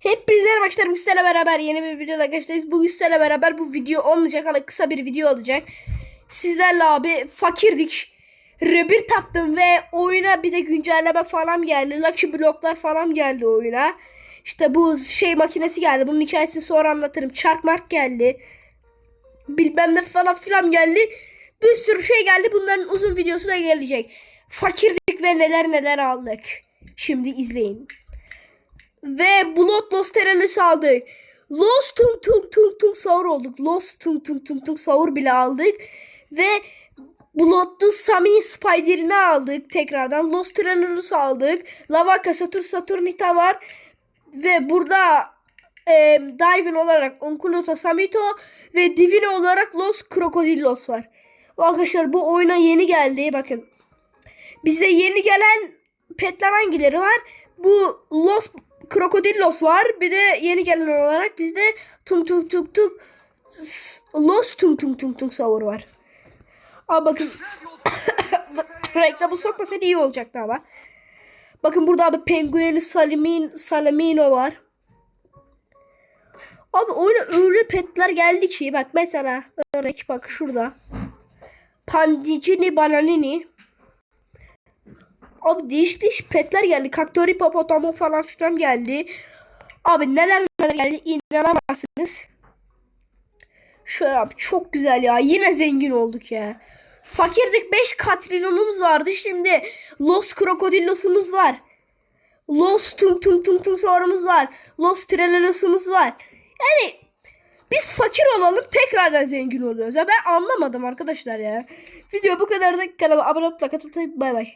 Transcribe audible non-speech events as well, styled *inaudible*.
Hepinize merhaba arkadaşlar. Güçsel'le beraber yeni bir videoyla karşınızdayız. Bu Güçsel'le beraber bu video olmayacak ama kısa bir video olacak. Sizlerle abi fakirdik. Rebir tattım ve oyuna bir de güncelleme falan geldi. Lucky bloklar falan geldi oyuna. İşte bu şey makinesi geldi. Bunun hikayesini sonra anlatırım. Çark mark geldi. Bilmem ne falan filan geldi. Bir sürü şey geldi. Bunların uzun videosu da gelecek. Fakirdik ve neler neler aldık. Şimdi izleyin. Ve Blood Lost Terror'ı aldık. Lost Tung Tung Tung Tung Saur olduk. Lost Tung Tung Tung Tung Saur bile aldık. Ve Blood'lu Sami Spider'ini aldık tekrardan. Lost Terror'ı aldık. Lavaka Saturn Saturnita var. Ve burada e, Divin olarak Onkuluto Samito ve Divine olarak Los Crocodillos var. Arkadaşlar bu oyuna yeni geldi. Bakın. Bize yeni gelen petler hangileri var? Bu Los Crocodillos var. Bir de yeni gelen olarak bizde Tung Tung Tung S- Los Tung Tung Tung Tung Savur var. Aa bakın. *coughs* Reklamı sokmasan iyi olacaktı ama. Bakın burada abi Penguin'i Salamin, Salamino var. Abi oyuna öyle petler geldi ki bak mesela örnek bak şurada. Pandicini Bananini. Abi değişik değişik petler geldi. Kaktori Popotamo falan filan geldi. Abi neler neler geldi inanamazsınız. Şöyle abi çok güzel ya. Yine zengin olduk ya. Fakirdik 5 katrilyonumuz vardı. Şimdi Los Crocodilos'umuz var. Los Tung Tung Tung Tung Saurumuz var. Los Trelelos'umuz var. Yani biz fakir olalım tekrardan zengin oluyoruz. Ya ben anlamadım arkadaşlar ya. Video bu kadar da kanala abone olup like atıp bay bay.